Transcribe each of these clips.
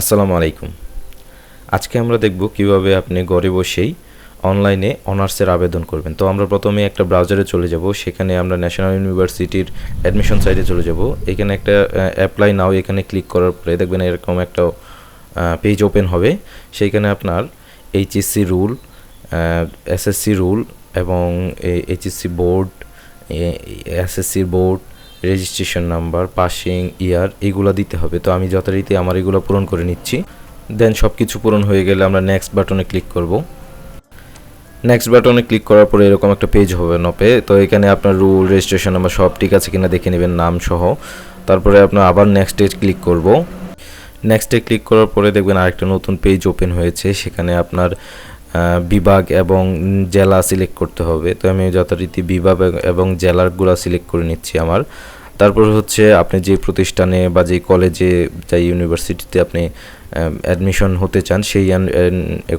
আসসালামু আলাইকুম। আজকে আমরা দেখব কীভাবে আপনি ঘরে বসেই অনলাইনে অনার্সের আবেদন করবেন। তো আমরা প্রথমে একটা ব্রাউজারে চলে যাব, সেখানে আমরা ন্যাশনাল ইউনিভার্সিটির অ্যাডমিশন সাইটে চলে যাব। এখানে একটা অ্যাপ্লাই নাও এখানে ক্লিক করার পরে দেখবেন এরকম একটা পেজ ওপেন হবে। সেইখানে আপনার এইচএসসি রুল এসএসসি রুল এবং HSC board SSC board registration number, passing, year, এগুলো দিতে হবে। তো আমি যথারীতি আমার এগুলো পূরণ করে নিচ্ছি। দেন সব কিছু পূরণ হয়ে গেলে আমরা নেক্সট বাটনে ক্লিক করব। নেক্সট বাটনে ক্লিক করার পরে এরকম একটা পেজ হবে নপে। তো এখানে আপনার রুল রেজিস্ট্রেশন নাম্বার সব ঠিক আছে কিনা দেখে নেবেন নাম সহ। তারপরে আপনার আবার নেক্সটে ক্লিক করব। নেক্সটে ক্লিক করার পরে দেখবেন আরেকটা নতুন পেজ ওপেন হয়েছে। সেখানে আপনার বিভাগ এবং জেলা সিলেক্ট করতে হবে। তো আমি যথারীতি বিভাগ এবং জেলারগুলো সিলেক্ট করে নিচ্ছি আমার। তারপর হচ্ছে আপনি যে প্রতিষ্ঠানে বা যে কলেজে যাই ইউনিভার্সিটিতে আপনি অ্যাডমিশন হতে চান, সেই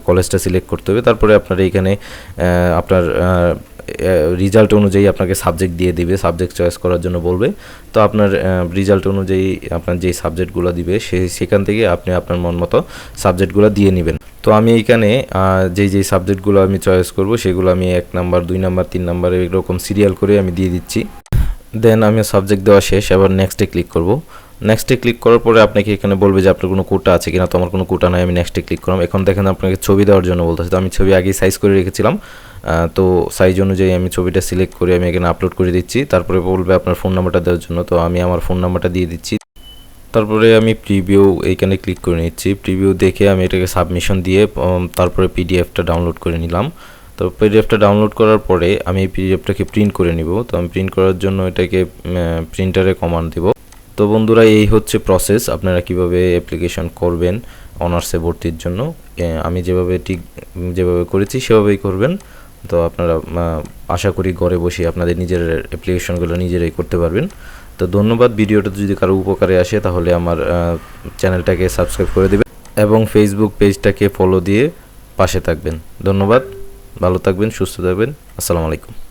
কলেজটা সিলেক্ট করতে হবে। তারপরে আপনার এইখানে আপনার রেজাল্ট অনুযায়ী আপনাকে সাবজেক্ট দিয়ে দিবে সাবজেক্ট চয়েস করার জন্য বলবে। তো আপনার রেজাল্ট অনুযায়ী আপনার যেই সাবজেক্টগুলো দিবে, সে, সেখান থেকে আপনি আপনার মন মতো সাবজেক্টগুলো দিয়ে নেবেন। তো আমি এইখানে যেই যেই সাবজেক্টগুলো আমি চয়েস করব, সেগুলো আমি এক নাম্বার দুই নাম্বার তিন নাম্বার এরকম সিরিয়াল করে আমি দিয়ে দিচ্ছি। দেন আমি সাবজেক্ট দেওয়া শেষ, এবার নেক্সটে ক্লিক করব। নেক্সটে ক্লিক করার পরে আপনাকে এখানে বলবে যে আপনার কোনো কোটা আছে কিনা, তো আমার কোনো কোটা নাই, আমি নেক্সটে ক্লিক করলাম। এখন দেখেন আপনাকে ছবি দেওয়ার জন্য বলতেছে। তো আমি ছবি আগেই সাইজ করে রেখেছিলাম। তো সাইজ অনুযায়ী আমি ছবিটা সিলেক্ট করে আমি এখানে আপলোড করে দিচ্ছি। তারপরে বলবে আপনার ফোন নাম্বারটা দেওয়ার জন্য। তো আমি আমার ফোন নাম্বারটা দিয়ে দিচ্ছি। তারপরে আমি প্রিভিউ এইখানে ক্লিক করে নিচ্ছি। প্রিভিউ দেখে আমি এটাকে সাবমিশন দিয়ে তারপরে পিডিএফটা ডাউনলোড করে নিলাম। তো পিডিএফটা ডাউনলোড করার পরে আমি এই পিডিএফটাকে প্রিন্ট করে নিব। তো আমি প্রিন্ট করার জন্য এটাকে প্রিন্টারে কমান্ড দেব। তো বন্ধুরা, এই হচ্ছে প্রসেস আপনারা কীভাবে অ্যাপ্লিকেশন করবেন অনার্সে ভর্তির জন্য? আমি যেভাবে ঠিক, যেভাবে করেছি সেভাবেই করবেন। তো আপনারা আশা করি ঘরে বসে আপনাদের নিজের অ্যাপ্লিকেশনগুলো নিজেরাই করতে পারবেন। তো ধন্যবাদ, ভিডিওটা যদি কারও উপকারে আসে তাহলে আমার চ্যানেলটাকে সাবস্ক্রাইব করে দেবেন এবং ফেসবুক পেজটাকে ফলো দিয়ে পাশে থাকবেন। ধন্যবাদ, ভালো থাকবেন, সুস্থ থাকবেন। আসসালামু আলাইকুম।